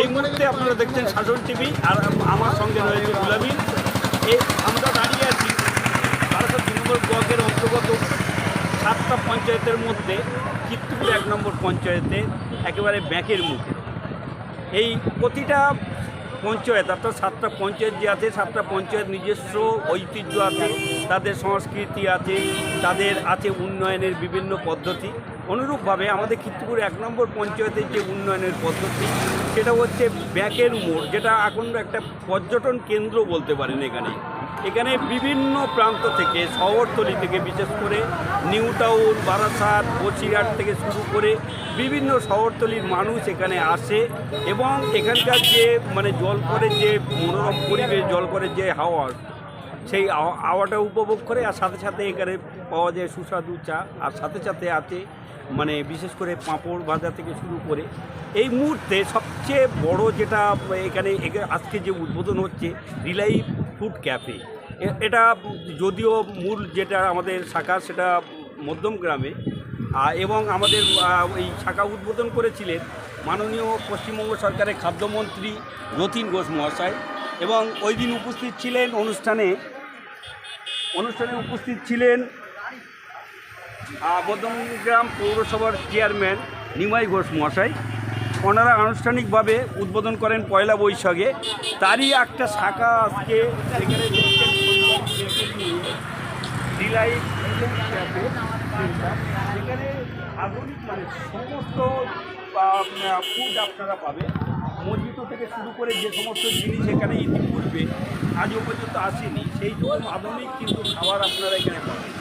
এই মুহূর্তে আপনারা দেখছেন শাসন টিভি আর আমার সঙ্গে রয়েছে গুলাবি। এই আমরা দাঁড়িয়ে আছি বারাসাত দুই নম্বর ব্লকের অন্তর্গত সাতটা পঞ্চায়েতের মধ্যে চিত্তপুর এক নম্বর পঞ্চায়েতে, একেবারে ব্যাঁকের মুখে। এই প্রতিটা পঞ্চায়েত, অর্থাৎ সাতটা পঞ্চায়েত যে আছে, সাতটা পঞ্চায়েত নিজস্ব ঐতিহ্য আছে, তাদের সংস্কৃতি আছে, তাদের আছে উন্নয়নের বিভিন্ন পদ্ধতি। অনুরূপভাবে আমাদের কীর্তিপুর এক নম্বর পঞ্চায়েতের যে উন্নয়নের পদ্ধতি, সেটা হচ্ছে ব্যাকের মোড়, যেটা এখন একটা পর্যটন কেন্দ্র বলতে পারেন এখানে। এখানে বিভিন্ন প্রান্ত থেকে, শহরতলি থেকে বিশেষ করে নিউ টাউন, বারাসাত, বসিরহাট থেকে শুরু করে বিভিন্ন শহরতলির মানুষ এখানে আসে এবং এখানকার যে মানে জলপরের যে মনোরম পরিবেশ জলপরের যে হাওয়া সেই হাওয়া- হাওয়াটা উপভোগ করে আর সাথে সাথে এখানে পাওয়া যায় সুস্বাদু চা। আর সাথে সাথে আছে মানে বিশেষ করে পাঁপড় ভাজা থেকে শুরু করে। এই মুহূর্তে সবচেয়ে বড় যেটা এখানে এখা- আজকে যে উদ্বোধন হচ্ছে, রিলাই ফুড ক্যাফে। এটা যদিও মূল যেটা আমাদের শাখা, সেটা মধ্যম গ্রামে। এবং আমাদের এই শাখা উদ্বোধন করেছিলেন মাননীয় পশ্চিমবঙ্গ সরকারের খাদ্যমন্ত্রী রথিন ঘোষ মহাশয়। এবং ওই দিন উপস্থিত ছিলেন অনুষ্ঠানে অনুষ্ঠানে উপস্থিত ছিলেন আহ, পৌরসভার চেয়ারম্যান নিমাই ঘোষ মহাশয় ওনারা আনুষ্ঠানিকভাবে উদ্বোধন করেন পয়লা বৈশাখে। তারই একটা শাখা আজকে এখানে দেখছেন আধুনিক মানে সমস্ত ফুড আপনারা পাবেন। মসজিদ থেকে শুরু করে যে সমস্ত জিনিস এখানে ইতিপূর্বে আজও পর্যন্ত আসেনি সেই রকম আধুনিক কিন্তু খাবার আপনারা এখানে পাবেন।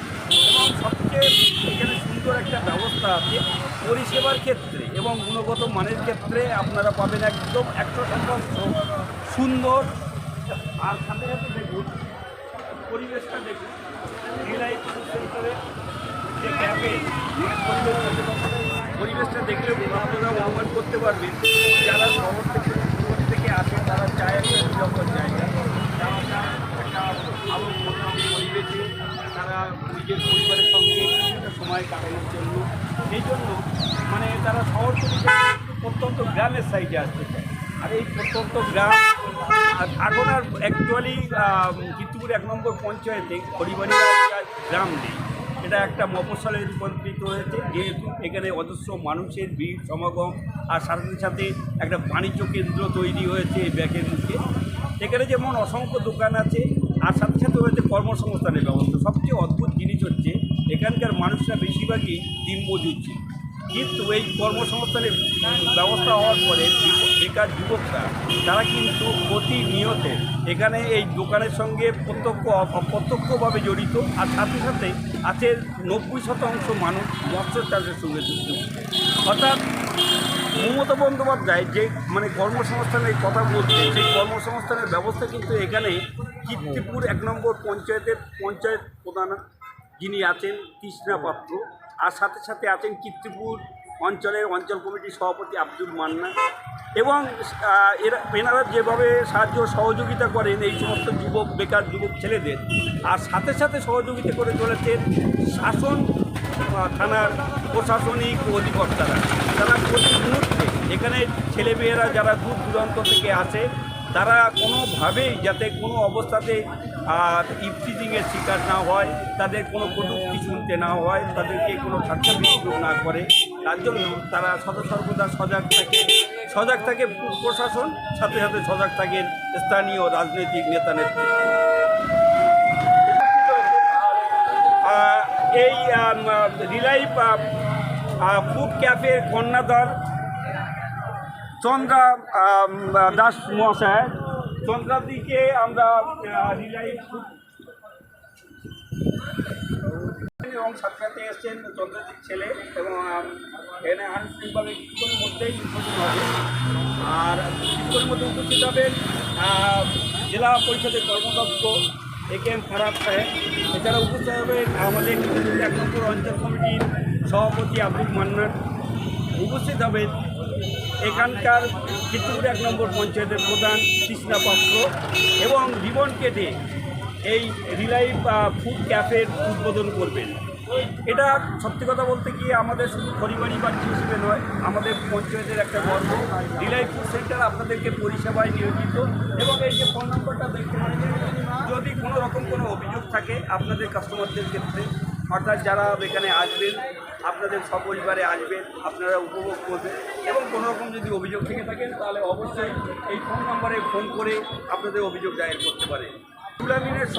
এবং সবচেয়ে এখানে সুন্দর একটা ব্যবস্থা আছে, পরিষেবার ক্ষেত্রে এবং গুণগত মানের ক্ষেত্রে আপনারা পাবেন একদম একশো শতাংশ সুন্দর। আর সাথে সাথে দেখুন, পরিবেশটা দেখুন। রিলাইট সেন্টারে পরিবেশটা দেখলে আপনারা অনুমান করতে পারবেন যারা শহর থেকে থেকে আসে, তারা চায় একটা নিরাপদ জায়গা। একটা ভালো পরিবেশে তারা নিজের পরিবারের সঙ্গে একটা সময় কাটানোর জন্য। সেই জন্য মানে তারা শহর থেকে প্রত্যন্ত গ্রামের সাইডে আসতে চায়। আর এই প্রত্যন্ত গ্রাম, আর অ্যাকচুয়ালি কীর্তিপুর এক নম্বর পঞ্চায়েতে হরিবাড়ি গ্রাম নেই। এটা একটা মফস্বলে রূপান্তরিত হয়েছে। যেহেতু এখানে অজস্র মানুষের ভিড়, সমাগম আর সাথে সাথে একটা বাণিজ্য কেন্দ্র তৈরি হয়েছে এই ব্যাগের মুখে এখানে যেমন অসংখ্য দোকান আছে, আর সাথে সাথে হয়েছে কর্মসংস্থানের ব্যবস্থা। সবচেয়ে অদ্ভুত জিনিস হচ্ছে, এখানকার মানুষরা বেশিরভাগই দিনমজুর। কিন্তু এই কর্মসংস্থানের ব্যবস্থা হওয়ার পরে বেকার যুবকরা, তারা কিন্তু প্রতিনিয়ত এখানে এই দোকানের সঙ্গে প্রত্যক্ষ অপ্রত্যক্ষভাবে জড়িত আর সাথে সাথে আছে নব্বই শতাংশ মানুষ মৎস্য চাষের সঙ্গে যুক্ত। অর্থাৎ মমতা বন্দ্যোপাধ্যায় যে মানে কর্মসংস্থানের কথা বলছে, সেই কর্মসংস্থানের ব্যবস্থা কিন্তু এখানে কীর্তিপুর এক নম্বর পঞ্চায়েতের পঞ্চায়েত প্রধান যিনি আছেন কৃষ্ণা পাত্র, আর সাথে সাথে আছেন কীর্তিপুর অঞ্চলের অঞ্চল কমিটির সভাপতি আব্দুল মান্না এবং এরা, এনারা যেভাবে সাহায্য সহযোগিতা করেন এই সমস্ত যুবক, বেকার যুবক ছেলেদের, আর সাথে সাথে সহযোগিতা করে চলেছেন শাসন থানার প্রশাসনিক অধিকর্তারা। তারা প্রতি মুহূর্তে এখানে ছেলেমেয়েরা যারা দূর দূরান্ত থেকে আসে, তারা কোনোভাবেই যাতে কোনো অবস্থাতে ইফটিজিংয়ের শিকার না হয়, তাদের কোনো কটুক্তি শুনতে না হয়, তাদেরকে কোনো ঠাট্টা বিদ্রুপ না করে। তার জন্য তারা সদা সর্বদা সজাগ থাকে। সজাগ থাকে প্রশাসন, সাথে সাথে সজাগ থাকেন স্থানীয় রাজনৈতিক নেতা এই রিলাইফ ফুড ক্যাফের কন্যাদার চন্দ্রা দাস মহাশয়। চন্দ্রাদিকে আমরা রিলাইফ এবং সাক্ষাতে এসছেন চন্দ্রজিৎ ছেলে এবং এনে আনুষ্ঠানিকভাবে কিছুক্ষণের মধ্যেই উদ্বোধন হবে। আর কিছুক্ষণের মধ্যে উপস্থিত হবেন জেলা পরিষদের কর্মদক্ষ এ কে এম ফারাদ সাহেব। এছাড়া উপস্থিত হবেন আমাদের এক নম্বর অঞ্চল কমিটির সভাপতি আব্দুল মান্নান। উপস্থিত হবেন এখানকার চিত্রপুর এক নম্বর পঞ্চায়েতের প্রধান কৃষ্ণা পাত্র এবং জীবন কেটে এই রিলাইফ ফুড ক্যাফের উদ্বোধন করবেন। এটা সত্যি কথা বলতে গিয়ে আমাদের শুধু পরিবারই বাড়ি হিসেবে নয়, আমাদের পঞ্চায়েতের একটা গর্ব। রিলাই ফুড সেন্টার আপনাদেরকে পরিষেবায় নিয়োজিত এবং এই যে ফোন নম্বরটা দেখতে পাচ্ছেন, যদি কোনো রকম কোনো অভিযোগ থাকে আপনাদের কাস্টমারদের ক্ষেত্রে, অর্থাৎ যারা এখানে আসবেন, আপনাদের সপরিবারে আসবেন, আপনারা উপভোগ করবেন এবং কোনো রকম যদি অভিযোগ থেকে থাকেন, তাহলে অবশ্যই এই ফোন নম্বরে ফোন করে আপনাদের অভিযোগ দায়ের করতে পারেন।